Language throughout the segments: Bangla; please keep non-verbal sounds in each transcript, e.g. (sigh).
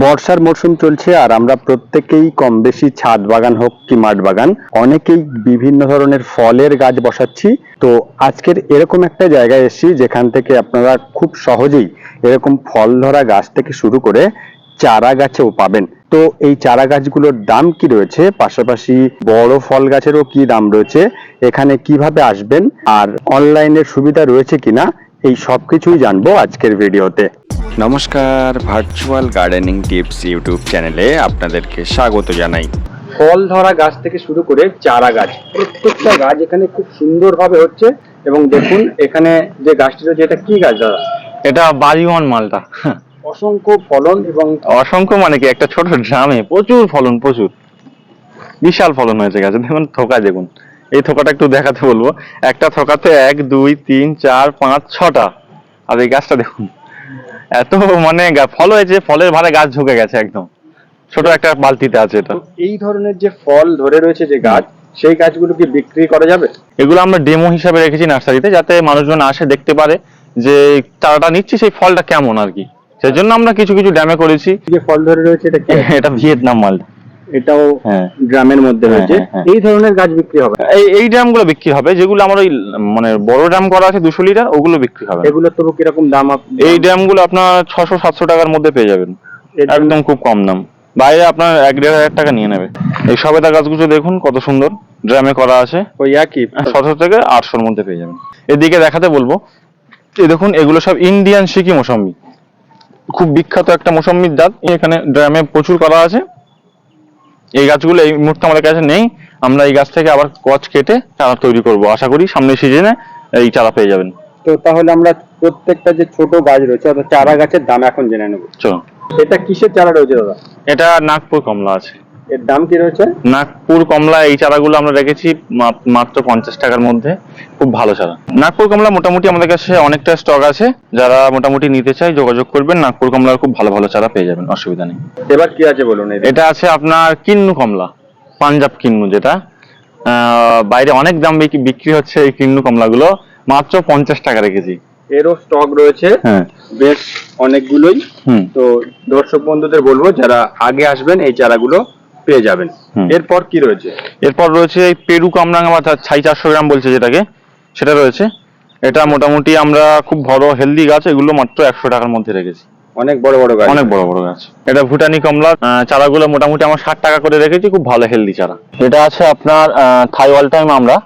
বর্ষার মরশুম চলছে আর আমরা প্রত্যেকেই কম বেশি ছাদ বাগান হোক কি মাঠ বাগান, অনেকেই বিভিন্ন ধরনের ফলের গাছ বসাচ্ছি। তো আজকের এরকম একটা জায়গায় এসেছি যেখান থেকে আপনারা খুব সহজেই এরকম ফল ধরা গাছ থেকে শুরু করে চারা গাছেও পাবেন। তো এই চারা গাছগুলোর দাম কি রয়েছে? পাশাপাশি বড় ফল গাছেরও কি দাম রয়েছে? এখানে কীভাবে আসবেন? আর অনলাইনের সুবিধা রয়েছে কিনা? এই সবকিছুই জানব আজকের ভিডিওতে। নমস্কার ভার্চুয়াল গার্ডেনিং টিপস ইউটিউব চ্যানেলে আপনাদেরকে স্বাগত জানাই। ফল ধরা গাছ থেকে শুরু করে চারা গাছ প্রত্যেকটা গাছ এখানে খুব সুন্দরভাবে হচ্ছে এবং দেখুন এখানে যে গাছটি রয়েছে এটা কি গাছ দাদা? এটা বাড়িওয়ান মালটা। অসংখ্য ফলন এবং অসংখ্য মানে কি? একটা ছোট ড্রামে প্রচুর ফলন প্রচুর। বিশাল ফলন হয়েছে গাছে দেখুন থোকা দেখুন। এই থোকাটা একটু দেখাতে বলব। একটা থোকাতে এক দুই তিন চার পাঁচ ছটা। আর এই গাছটা দেখুন। এত মানে ফল হয়েছে ফলের ভারে গাছ ঝুঁকে গেছে একদম। ছোট একটা বালতিতে আছে এটা। এই ধরনের যে ফল ধরে রয়েছে যে গাছ সেই গাছগুলো কি বিক্রি করা যাবে? এগুলো আমরা ডেমো হিসাবে রেখেছি নার্সারিতে যাতে মানুষজন আসে দেখতে পারে যে চারাটা নিচ্ছি সেই ফলটা কেমন আর কি। সেজন্য আমরা কিছু কিছু ড্যামে করেছি। যে ফল ধরে রয়েছে এটা (laughs) এটা ভিয়েতনাম মালটা। এটাও হ্যাঁ। গ্রামের মধ্যে হ্যাঁ, রয়েছে হ্যাঁ, হ্যাঁ। এই ধরনের গাছ বিক্রি হবে? এই এই ড্রামগুলো বিক্রি হবে। যেগুলো আমার ওই মানে বড় ড্রাম করা আছে দুশো লিটার ওগুলো বিক্রি হবে। এগুলো তবু কীরকম দাম এই ড্রামগুলো আপনার ছশো সাতশো টাকার মধ্যে পেয়ে যাবেন। একদম খুব কম দাম। বাইরে আপনার এক দেড় হাজার টাকা নিয়ে নেবে। এই সবেদা গাছগুলো দেখুন কত সুন্দর। ড্রামে করা আছে। ওই একই। ছশো থেকে আটশোর মধ্যে পেয়ে যাবেন। এদিকে দেখাতে বলব এই দেখুন এগুলো সব ইন্ডিয়ান সিকি মৌসম্বি। খুব বিখ্যাত একটা মৌসম্বির জাত এখানে ড্রামে প্রচুর করা আছে। এই গাছগুলো এই মুহূর্তে আমাদের কাছে নেই। আমরা এই গাছ থেকে আবার কচ কেটে চারা তৈরি করব। আশা করি সামনের সিজনে এই চারা পেয়ে যাবেন। তো তাহলে আমরা প্রত্যেকটা যে ছোট গাছ রয়েছে অর্থাৎ চারা গাছের দাম এখন জেনে নেব। চলো এটা কিসের চারা রয়েছে দাদা? এটা নাগপুর কমলা আছে। এর দাম কি রয়েছে? নাগপুর কমলা এই চারাগুলো আমরা রেখেছি মাত্র পঞ্চাশ টাকার মধ্যে। খুব ভালো চারা। নাগপুর কমলা মোটামুটি আমাদের কাছে অনেকটা স্টক আছে। যারা মোটামুটি নিতে চায় যোগাযোগ করবেন। নাগপুর কমলার খুব ভালো ভালো চারা পেয়ে যাবেন অসুবিধা নেই। এবার কি আছে বলুন এটা আছে আপনার কিন্নু কমলা পাঞ্জাব কিন্নু যেটা। আহ, বাইরে অনেক দাম বিক- বিক্রি হচ্ছে এই কিন্নু কমলাগুলো। মাত্র পঞ্চাশ টাকা রেখেছি। এরও স্টক রয়েছে। হ্যাঁ। বেশ অনেকগুলোই। হুম। তো দর্শক বন্ধুদের বলব যারা আগে আসবেন এই চারাগুলো পেয়ে যাবেন। এরপর কি রয়েছে? এরপর রয়েছে এই পেরু কামরাঙা ছাই চারশো গ্রাম বলছে যেটাকে সেটা রয়েছে। এটা মোটামুটি আমরা খুব বড় হেলদি গাছ এগুলো মাত্র একশো টাকার মধ্যে রেখেছি। অনেক বড় বড় গাছ। অনেক বড় বড় গাছ। এটা ভুটানি কমলা চারাগুলো মোটামুটি আমার ষাট টাকা করে রেখেছি খুব ভালো হেলদি চারা। এটা আছে আপনার থাই অল টাইম আমরা।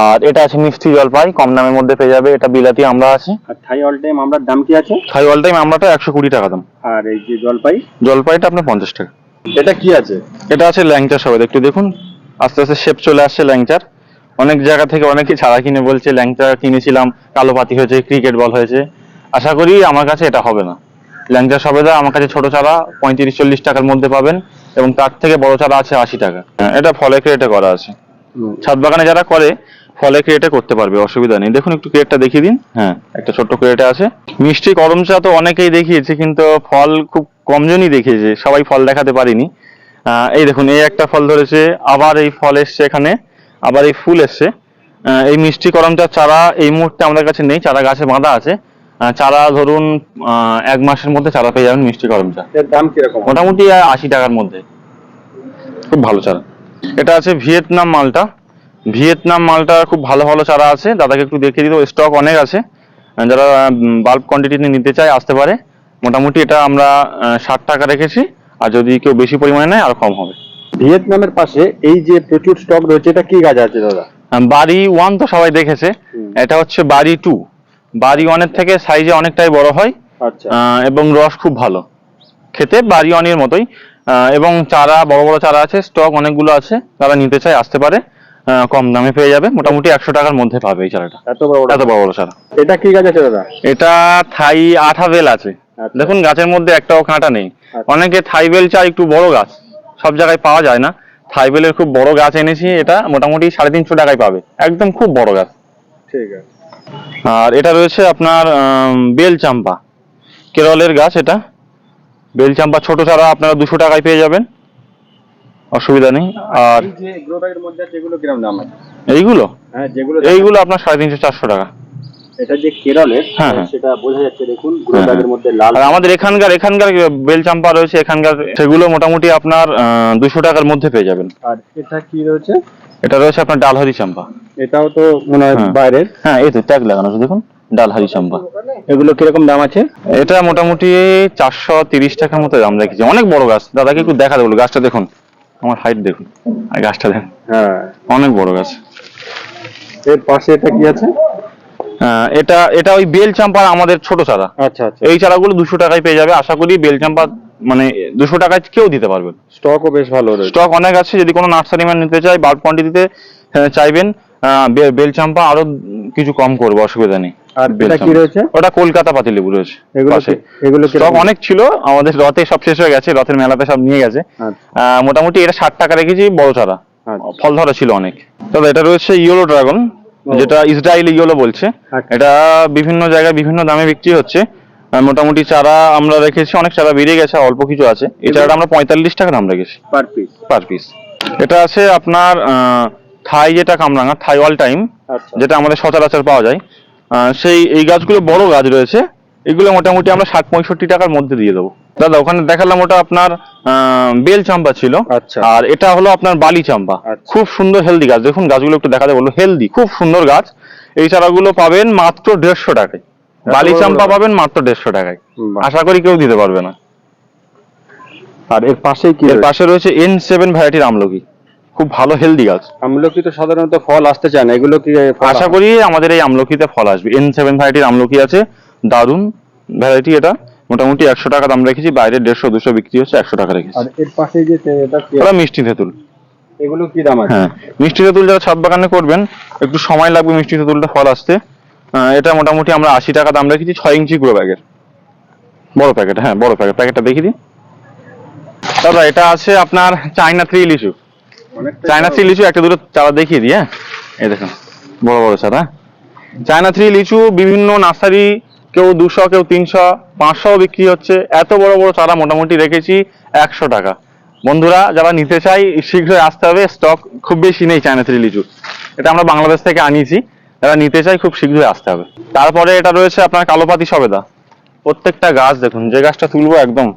আর এটা আছে মিষ্টি জলপাই কম দামের মধ্যে পেয়ে যাবে এটা বিলাতি আমরা আছে। আর থাই অল টাইম আমরা দাম কি আছে? থাই অল টাইম আমরাটা একশো কুড়ি টাকা দাম। আর এই যে জলপাই? জলপাইটা আপনার পঞ্চাশ টাকা। এটা কি আছে? এটা আছে ল্যাংচার সবাই একটু দেখুন আস্তে আস্তে শেপ চলে আসছে ল্যাংচার। অনেক জায়গা থেকে অনেকে ছাড়া কিনে বলছে ল্যাংচা কিনেছিলাম কালো পাতি হয়েছে ক্রিকেট বল হয়েছে। আশা করি আমার কাছে এটা হবে না। ল্যাংচা সবেদা আমার কাছে ছোট চারা পঁয়ত্রিশ চল্লিশ টাকার মধ্যে পাবেন এবং তার থেকে বড় চারা আছে আশি টাকা। হ্যাঁ, এটা ফলে ক্রেটে করা আছে। ছাদ বাগানে যারা করে ফলে ক্রেটে করতে পারবে অসুবিধা নেই। দেখুন একটু ক্রেটটা দেখিয়ে দিন। হ্যাঁ একটা ছোট্ট ক্রেটে আছে। মিষ্টি করম চা তো অনেকেই দেখিয়েছে কিন্তু ফল খুব কমজনই দেখিয়েছে সবাই ফল দেখাতে পারিনি। এই দেখুন এই একটা ফল ধরেছে আবার এই ফল এসছে এখানে আবার এই ফুল এসছে। এই মিষ্টি করমচার চারা এই মুহূর্তে আমাদের কাছে নেই চারা গাছে বাঁধা আছে। চারা ধরুন এক মাসের মধ্যে চারা পেয়ে যাবেন মিষ্টি করমচা এর দাম কীরকম? মোটামুটি আশি টাকার মধ্যে। খুব ভালো চারা। এটা আছে ভিয়েতনাম মালটা। ভিয়েতনাম মালটা খুব ভালো ভালো চারা আছে। দাদাকে একটু দেখিয়ে দিল স্টক অনেক আছে। যারা বাল্ব কোয়ান্টিটি নিতে চায় আসতে পারে। মোটামুটি এটা আমরা ষাট টাকা রেখেছি আর যদি কেউ বেশি পরিমাণে নেয় আর কম হবে। ভিয়েতনামের পাশে এই যে প্রচুর স্টক রয়েছে এটা কি গাছ আছে দাদা? বাড়ি ওয়ান তো সবাই দেখেছে। এটা হচ্ছে বাড়ি টু। বাড়ি ওয়ানের থেকে সাইজে অনেকটাই বড় হয়। আচ্ছা। এবং রস খুব ভালো। খেতে বাড়ি ওয়ানের মতোই। এবং চারা বড় বড় চারা আছে স্টক অনেকগুলো আছে তারা নিতে চায় আসতে পারে। কম দামে পেয়ে যাবে। মোটামুটি একশো টাকার মধ্যে পাবে এই চারাটা। এত বড় বড় এত বড় বড় চারা। এটা কি গাছ আছে দাদা? এটা থাই আঠা বেল আছে। দেখুন গাছের মধ্যে একটাও কাঁটা নেই। আচ্ছা। অনেকে থাই বেল চায় একটু বড় গাছ সব জায়গায় পাওয়া যায় না। থাইবেলের খুব বড় গাছ এনেছি এটা মোটামুটি সাড়ে তিনশো টাকায় পাবে। একদম খুব বড় গাছ। ঠিক আছে। আর এটা রয়েছে আপনার বেল চাম্পা কেরলের গাছ এটা। বেল চাম্পা ছোট চারা আপনারা দুশো টাকায় পেয়ে যাবেন। অসুবিধা নেই। আর এইগুলো? হ্যাঁ এইগুলো আপনার সাড়ে তিনশো চারশো টাকা। এটা যে কেরলের হ্যাঁ, হ্যাঁ। সেটা বোঝা যাচ্ছে দেখুন গুরুদাগের হ্যাঁ। মধ্যে লাল আর আমাদের এখানকার এখানকার বেলচাম্পা রয়েছে এখানকার সেগুলো মোটামুটি আপনার দুশো টাকার মধ্যে পেয়ে যাবেন। আর এটা কি রয়েছে? এটা রয়েছে আপনার ডালহারি চাম্পা। এটাও তো মনে হয়। বাইরের। হ্যাঁ এই তো ট্যাগ লাগানো আছে দেখুন ডালহারি চাম্পা। এগুলো কীরকম দাম আছে? এটা মোটামুটি চারশো তিরিশ টাকার মতো দাম রেখেছি। অনেক বড় গাছ। দাদাকে একটু দেখা দেবো গাছটা দেখুন আমার হাইট দেখুন। আর গাছটা দেখুন। হ্যাঁ। অনেক বড় গাছ। এর পাশে এটা কি আছে? এটা এটা ওই বেল চাম্পার আমাদের ছোট চারা। আচ্ছা আচ্ছা। এই চারাগুলো দুশো টাকায় পেয়ে যাবে। আশা করি বেল চাম্পা মানে দুশো টাকায় কেউ দিতে পারবেন স্টকও বেশ ভালো স্টক অনেক আছে যদি কোনো নার্সারি ম্যান নিতে চায় বাল্ক কোয়ান্টিটিতে চাইবেন বেল চাম্পা আরও কিছু কম করব অসুবিধা নেই। আর এটা কি রয়েছে? ওটা কলকাতা পাতিলেবু রয়েছে এগুলো এগুলো স্টক অনেক ছিল আমাদের রথে সব শেষ হয়ে গেছে রথের মেলাতে সব নিয়ে গেছে। আচ্ছা। আহ, মোটামুটি এটা ষাট টাকা রেখেছি বড় চারা। আচ্ছা। ফল ধরা ছিল অনেক। তবে এটা রয়েছে ইয়েলো ড্রাগন। যেটা ইসরায়েল ইয়েলো বলছে। আচ্ছা। এটা বিভিন্ন জায়গায় বিভিন্ন দামে বিক্রি হচ্ছে। মোটামুটি চারা আমরা রেখেছি অনেক চারা বেরিয়ে গেছে অল্প কিছু আছে। এই চারাটা আমরা পঁয়তাল্লিশ টাকা দাম রেখেছি। পার পিস পার পিস এটা আছে আপনার আহ, থাই যেটা কামরাঙা থাই অল টাইম আচ্ছা। যেটা আমাদের সচরাচর পাওয়া যায়। সেই এই গাছগুলো বড় গাছ রয়েছে। এগুলো মোটামুটি আমরা ষাট পঁয়ষট্টি টাকার মধ্যে দিয়ে দেবো। দাদা ওখানে দেখালাম ওটা আপনার বেল চাম্পা ছিল। আচ্ছা। আর এটা হলো আপনার বালি চাম্পা আচ্ছা। খুব সুন্দর হেলদি গাছ। দেখুন গাছগুলো একটু দেখাতে বলল হেলদি খুব সুন্দর গাছ। এই চারাগুলো পাবেন মাত্র দেড়শো টাকায়। বালি চাম্পা পাবেন মাত্র দেড়শো টাকায়। আশা করি কেউ দিতে পারবে না। আর এর পাশে কি এর পাশে রয়েছে এন সেভেন ভ্যারাইটির আমলকি। খুব ভালো হেলদি গাছ। আমলকি তো সাধারণত ফল আসতে চায় না। এগুলো কি আশা করি আমাদের এই আমলকিতে ফল আসবে। এন সেভেন ভ্যারাইটির আমলকি আছে। দারুণ ভ্যারাইটি এটা। মোটামুটি একশো টাকা দাম রেখেছি বাইরে দেড়শো দুশো বিক্রি হচ্ছে একশো টাকা রেখেছি। আর এর পাশে যে এটা কি? ওরা মিষ্টি তেঁতুল এগুলো কি দাম আছে? হ্যাঁ মিষ্টি তেঁতুল যারা ছাদ বাগানে করবেন একটু সময় লাগবে মিষ্টি তেঁতুলটা ফল আসতে। এটা মোটামুটি আমরা আশি টাকা দাম রেখেছি ছয় ইঞ্চি গুঁড়ো ব্যাগের বড় প্যাকেট হ্যাঁ বড় প্যাকেট প্যাকেটটা দেখিয়ে দিই। দাদা এটা আছে আপনার চাইনা থ্রি লিচু। চায়না থ্রি লিচু একটা দুটো চারা দেখিয়ে দিই হ্যাঁ? এই দেখুন বড় বড় চারা। চায়না থ্রি লিচু বিভিন্ন নার্সারি কেউ দুশো কেউ তিনশো পাঁচশো বিক্রি হচ্ছে। এত বড় বড় চারা মোটামুটি রেখেছি একশো টাকা। বন্ধুরা যারা নিতে চাই শীঘ্রই আসতে হবে। স্টক খুব বেশি নেই চায়না থ্রি লিচু এটা আমরা বাংলাদেশ থেকে আনিয়েছি। যারা নিতে চাই খুব শীঘ্রই আসতে হবে। তারপরে এটা রয়েছে আপনার কালোপাতি সবেদা। প্রত্যেকটা গাছ দেখুন যে গাছটা তুলবো একদম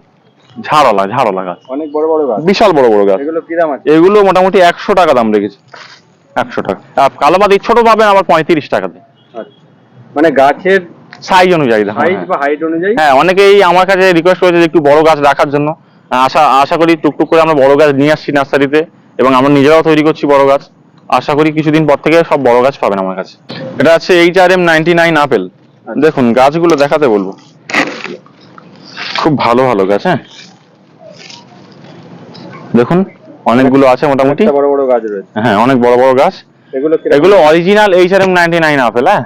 ঝাড়লা ঝাড়লা গাছ। অনেক বড় বড় গাছ। বিশাল বড় বড় গাছ। এগুলো কি দাম আছে? এগুলো মোটামুটি একশো টাকা দাম রেখেছি। একশো টাকা। আর কালো মাদি ছোট পাবেন আবার পঁয়ত্রিশ টাকাতে। আচ্ছা। মানে গাছের সাইজ অনুযায়ী হাইট হ্যাঁ। বা হাইট অনুযায়ী? হ্যাঁ অনেকেই আমার কাছে রিকোয়েস্ট করেছে যে একটু বড় গাছ রাখার জন্য। আশা আশা করি টুকটুক করে আমরা বড় গাছ নিয়ে আসছি নার্সারিতে এবং আমরা নিজেরাও তৈরি করছি বড় গাছ। আশা করি কিছুদিন পর থেকে সব বড় গাছ পাবেন আমার কাছে। এটা আছে H R M ninety nine apple দেখুন গাছগুলো দেখাতে বলব। খুব ভালো ভালো গাছ হ্যাঁ। দেখুন অনেকগুলো আছে মোটামুটি। বড় বড় গাছ রয়েছে। হ্যাঁ অনেক বড় বড় গাছ। এগুলো এগুলো original H R M ninety nine apple হ্যাঁ।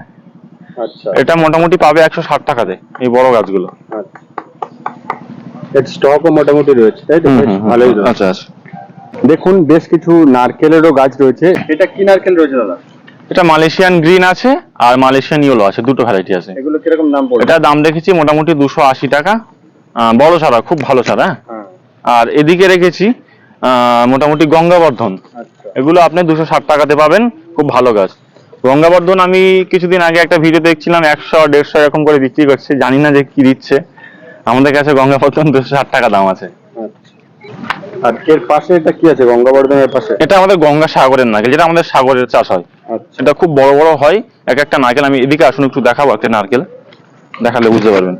এটা মোটামুটি পাবে একশো ষাট টাকাতে এই বড় গাছগুলো। আচ্ছা। এর স্টকও মোটামুটি রয়েছে তাই তো। ভালোই আচ্ছা আচ্ছা। দেখুন বেশ কিছু নারকেলেরও গাছ রয়েছে। এটা কি নারকেল রয়েছে দাদা? এটা মালয়েশিয়ান গ্রিন আছে আর মালয়েশিয়ান ইয়েলো আছে দুটো ভ্যারাইটি আছে। এগুলো কীরকম দাম পড়বে? এটা দাম দেখেছি মোটামুটি দুশো আশি টাকা। আহ, বড় সারা খুব ভালো সারা হ্যাঁ। আর এদিকে রেখেছি আহ, মোটামুটি গঙ্গাবর্ধন। আচ্ছা। এগুলো আপনি দুশো ষাট টাকাতে পাবেন খুব ভালো গাছ। গঙ্গাবর্ধন আমি কিছুদিন আগে একটা ভিডিও দেখছিলাম একশো দেড়শো এরকম করে বিক্রি করছে জানি না যে কি দিচ্ছে। আমাদের কাছে গঙ্গাবর্ধন দুশো ষাট টাকা দাম আছে। আচ্ছা। আর এর পাশে এটা কি আছে গঙ্গাবর্ধনের পাশে? এটা আমাদের গঙ্গা সাগরের নারকেল যেটা আমাদের সাগরের চাষ হয়। আচ্ছা। এটা খুব বড় বড় হয় এক একটা নারকেল আমি এদিকে আসুন একটু দেখাবো একটা নারকেল। দেখালে বুঝতে পারবেন।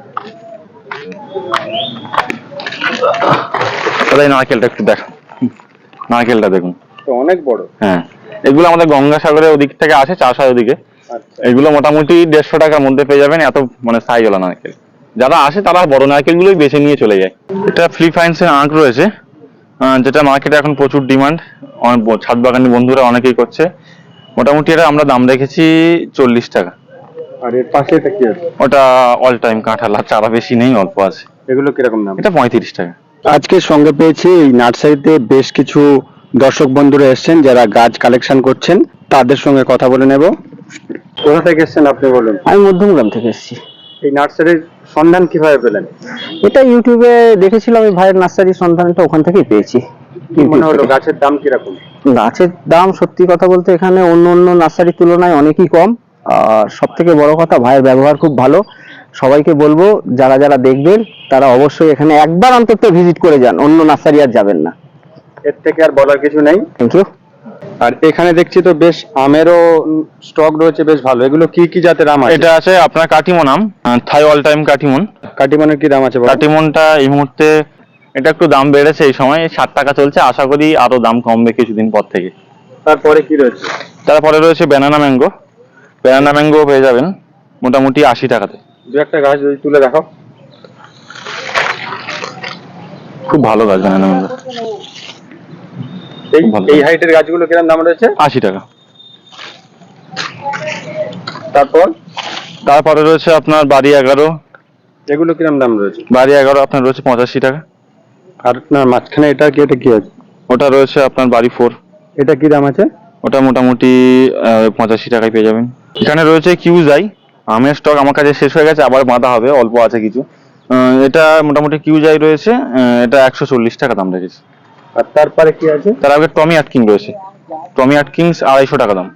নারকেলটা একটু দেখা নারকেলটা দেখুন। অনেক বড়। হ্যাঁ। এগুলো আমাদের গঙ্গাসাগরের ওদিক থেকে আসে চাষ হয় ওদিকে। আচ্ছা। এগুলো মোটামুটি দেড়শো টাকার মধ্যে পেয়ে যাবেন এত মানে সাইজওয়ালা নারকেল। যারা আসে তারা বড় নারকেলগুলোই বেছে নিয়ে চলে যায়। এটা ফিলিপাইন্সের আঁক রয়েছে যেটা মার্কেটে এখন প্রচুর ডিমান্ড ছাদ বাগানি বন্ধুরা অনেকেই করছে। মোটামুটি এটা আমরা দাম রেখেছি চল্লিশ টাকা। আর এর পাশে এটা কি আছে? ওটা অল টাইম কাঁঠাল আর চারা বেশি নেই অল্প আছে। এগুলো কীরকম দাম? এটা পঁয়ত্রিশ টাকা। আজকে সঙ্গে পেয়েছি এই নার্সারিতে বেশ কিছু দর্শক বন্ধুরা এসেছেন যারা গাছ কালেকশন করছেন তাদের সঙ্গে কথা বলে নেব। কোথা থেকে এসেছেন আপনি বলুন? আমি মধ্যমগ্রাম থেকে এসেছি। এই নার্সারির সন্ধান কীভাবে পেলেন? এটা ইউটিউবে দেখেছিলাম এই ভাইয়ের নার্সারির সন্ধানটা ওখান থেকেই পেয়েছি। মনে হলো গাছের দাম কীরকম? গাছের দাম সত্যি কথা বলতে এখানে অন্য অন্য নার্সারির তুলনায় অনেকই কম। আর সব থেকে বড় কথা ভাইয়ের ব্যবহার খুব ভালো। সবাইকে বলব যারা যারা দেখবেন তারা অবশ্যই এখানে একবার অন্তত ভিজিট করে যান অন্য নার্সারি আর যাবেন না। এর থেকে আর বলার কিছু নেই। থ্যাংক ইউ আর এখানে দেখছি তো বেশ আমেরও স্টক রয়েছে বেশ ভালো। এগুলো কি কি জাতের আম আছে? এটা আছে আপনার কাটিমন আম থাই অল টাইম কাটিমন। কাটিমানের কি দাম আছে? কাটিমনটা এই মুহূর্তে এটা একটু দাম বেড়েছে এই সময় ষাট টাকা চলছে। আশা করি আরও দাম কমবে কিছুদিন পর থেকে। তারপরে কি রয়েছে? তারপরে রয়েছে ব্যানানা ম্যাঙ্গো ব্যানানা ম্যাঙ্গো পেয়ে যাবেন মোটামুটি আশি টাকাতে। দু একটা গাছ যদি তুলে দেখো খুব ভালো গাছ ব্যানানা ম্যাঙ্গো এই। এই হাইটের গাছগুলো কীরকম দাম রয়েছে? আশি টাকা। তারপর? তারপরে রয়েছে আপনার বাড়ি এগারো। এগুলো কীরকম দাম রয়েছে? বাড়ি এগারো আপনার রয়েছে পঁচাশি টাকা। আর না মাঝখানে এটা কি এটা কি আছে? ওটা রয়েছে আপনার বাড়ি ফোর। এটা কি দাম আছে? ওটা মোটামুটি পঁচাশি টাকায় পেয়ে যাবেন। এখানে রয়েছে কিউজাই। আমের স্টক আমার কাছে শেষ হয়ে গেছে আবার বাঁধা হবে অল্প আছে কিছু। এটা মোটামুটি কিউজাই রয়েছে এটা একশো চল্লিশ টাকা দাম রেখেছে। আর তারপরে কি আছে? তার আগে টমি আটকিং রয়েছে। টমি আটকিংস আড়াইশো টাকা দাম।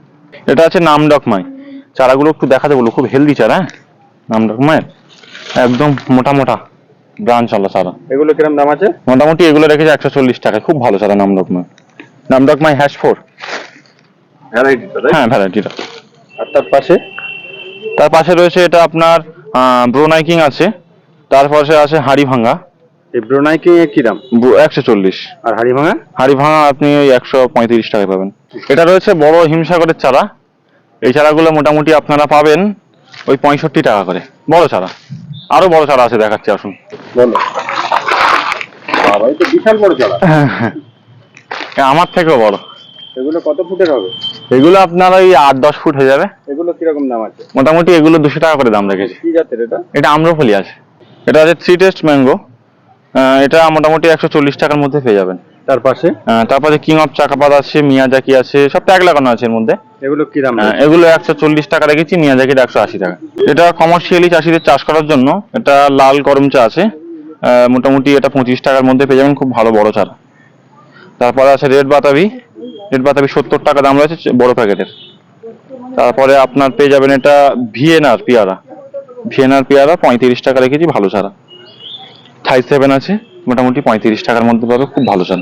এটা আছে নামডকমাই চারাগুলো একটু দেখাতে বলব খুব হেলদি চারা হ্যাঁ? নামডকমায়ের একদম মোটা মোটা ব্রাঞ্চ আলা চারা। এগুলো কীরকম দাম আছে? মোটামুটি এগুলো রেখেছে একশো চল্লিশ টাকায়। খুব ভালো চারা নামডকমাই নামডকমাই হ্যাশ ফোর হ্যাঁ ভ্যারাইটিটা আর তার পাশে? তার পাশে রয়েছে এটা আপনার ব্রোনাইকিং আছে। তার পাশে আছে হাড়ি ভাঙা এই ব্রোনাইকে কি দাম একশো চল্লিশ। আর হাড়ি ভাঙা? হাড়ি ভাঙা আপনি ওই একশো পঁয়ত্রিশ টাকায় পাবেন। এটা রয়েছে বড় হিমসাগরের চারা। এই চারাগুলো মোটামুটি আপনারা পাবেন ওই পঁয়ষট্টি টাকা করে। বড় চারা। আরও বড় চারা আছে দেখাচ্ছি আসুন। বলো। বিশাল বড় চারা। আমার থেকেও বড়। এগুলো কত ফুটের হবে? এগুলো আপনার ওই আট দশ ফুট হয়ে যাবে। এগুলো কীরকম দাম আছে? মোটামুটি এগুলো দুশো টাকা করে দাম রেখেছি। কি জাতের এটা? এটা আম্রফলি আছে। এটা আছে থ্রি টেস্ট ম্যাঙ্গো। এটা মোটামুটি একশো চল্লিশ টাকার মধ্যে পেয়ে যাবেন। তার পাশে? তারপরে কিং অফ চাকাপাত আছে মিয়াজাকি আছে সব ট্যাগ লাগানো আছে এর মধ্যে। এগুলো কি দাম এগুলো একশো চল্লিশ টাকা রেখেছি মিয়াজাকির একশো আশি টাকা। এটা কমার্শিয়ালি চাষিদের চাষ করার জন্য এটা লাল করম চা আছে। মোটামুটি এটা পঁচিশ টাকার মধ্যে পেয়ে যাবেন খুব ভালো বড় চারা। তারপরে আছে রেড বাতাবি রেড বাতাবি সত্তর টাকা দাম রয়েছে বড় প্যাকেটের তারপরে আপনার পেয়ে যাবেন এটা ভিএনআর পেয়ারা। ভিএনআর পেয়ারা পঁয়ত্রিশ টাকা রেখেছি ভালো চারা। থাই সেভেন আছে মোটামুটি পঁয়ত্রিশ টাকার মধ্যে পাবে খুব ভালো চান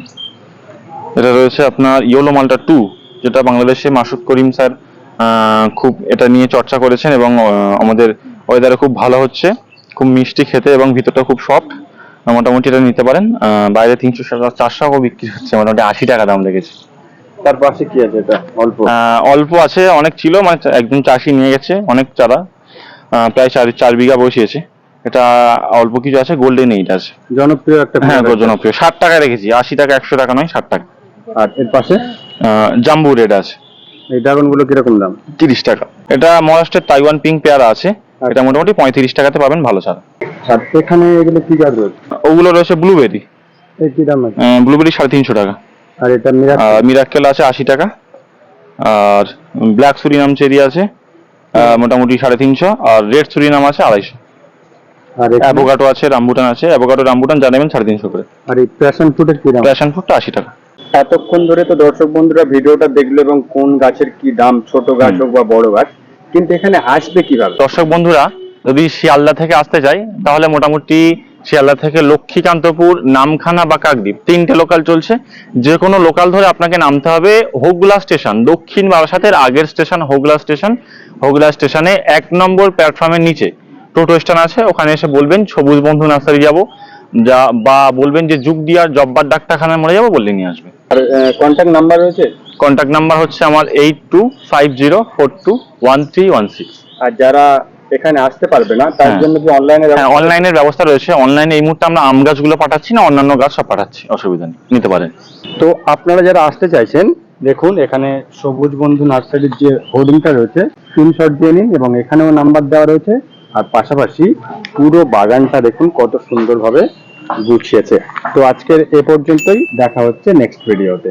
এটা রয়েছে আপনার ইয়োলো মালটা টু যেটা বাংলাদেশে মাসুদ করিম স্যার খুব এটা নিয়ে চর্চা করেছেন এবং আমাদের ওয়েদারে খুব ভালো হচ্ছে খুব মিষ্টি খেতে এবং ভিতরটা খুব সফট মোটামুটি এটা নিতে পারেন। বাইরে তিনশো চারশো বিক্রি হচ্ছে মোটামুটি আশি টাকা দাম লেগেছে। তার পাশে কি আছে এটা? অল্প। অল্প আছে অনেক ছিল মানে একদম চাষি নিয়ে গেছে অনেক চারা প্রায় চার চার বিঘা বসিয়েছে। এটা অল্প কিছু আছে গোল্ডেন এইট আছে। জনপ্রিয় একটা হ্যাঁ জনপ্রিয়। ষাট টাকায় রেখেছি আশি টাকা একশো টাকা নয় ষাট টাকা। আর এর পাশে? জাম্বু রেড আছে। এই ড্রাগনগুলো কীরকম দাম? তিরিশ টাকা। এটা মহারাষ্ট্রের তাইওয়ান পিঙ্ক পেয়ারা আছে। এটা মোটামুটি পঁয়ত্রিশ টাকাতে পাবেন ভালো চারা আর এখানে এগুলো কি গাছ রয়েছে? ওগুলো রয়েছে ব্লুবেরি এই কি দাম আছে? ব্লুবেরি সাড়ে তিনশো টাকা। আর এটা মিরাক্কেল আছে আশি টাকা। আর ব্ল্যাক সুরিনাম চেরি আছে মোটামুটি সাড়ে তিনশো। আর রেড সুরিনাম আছে আড়াইশো। আর অ্যাভোকাটো আছে রামবুটান আছে অ্যাভোকাটো রামবুটান যা নেবেন সাড়ে তিনশো করে। আর এই প্যাশন ফ্রুটের কি দাম? প্যাশন ফ্রুটটা আশি টাকা। এতক্ষণ ধরে তো দর্শক বন্ধুরা ভিডিওটা দেখল এবং কোন গাছের কি দাম ছোট গাছ হোক বা বড় গাছ কিন্তু এখানে আসবে কীভাবে? দর্শক বন্ধুরা যদি শিয়ালদা থেকে আসতে চাই তাহলে মোটামুটি শিয়ালদা থেকে লক্ষ্মীকান্তপুর নামখানা বা কাকদ্বীপ তিনটে লোকাল চলছে। যে কোনো লোকাল ধরে আপনাকে নামতে হবে হোগলা স্টেশন দক্ষিণ বারাসাতের আগের স্টেশন হোগলা স্টেশন। হোগলা স্টেশনে এক নম্বর প্ল্যাটফর্মের নিচে। টোটো স্ট্যান্ড আছে ওখানে এসে বলবেন সবুজ বন্ধু নার্সারি যাব। যা বা বলবেন যে যুগ দিয়ার জব্বার ডাক্তারখানায় মরে যাব বললে নিয়ে আসবে। আর কন্ট্যাক্ট নাম্বার রয়েছে? কন্ট্যাক্ট নাম্বার হচ্ছে আমার eight two five zero four two one three one six আর যারা এখানে আসতে পারবে না তার হ্যাঁ। জন্য কি অনলাইনে হ্যাঁ অনলাইনের ব্যবস্থা রয়েছে। অনলাইনে এই মুহূর্তে আমরা আম গাছগুলো পাঠাচ্ছি না অন্যান্য গাছ সব পাঠাচ্ছি অসুবিধা নেই নিতে পারেন। তো আপনারা যারা আসতে চাইছেন দেখুন এখানে সবুজ বন্ধু নার্সারির যে হোর্ডিংটা রয়েছে স্ক্রিনশট দিয়ে নিন এবং এখানেও নাম্বার দেওয়া রয়েছে। আর পাশাপাশি পুরো বাগানটা দেখুন কত সুন্দরভাবে গুছিয়েছে। তো আজকের এ পর্যন্তই, দেখা হচ্ছে নেক্সট ভিডিওতে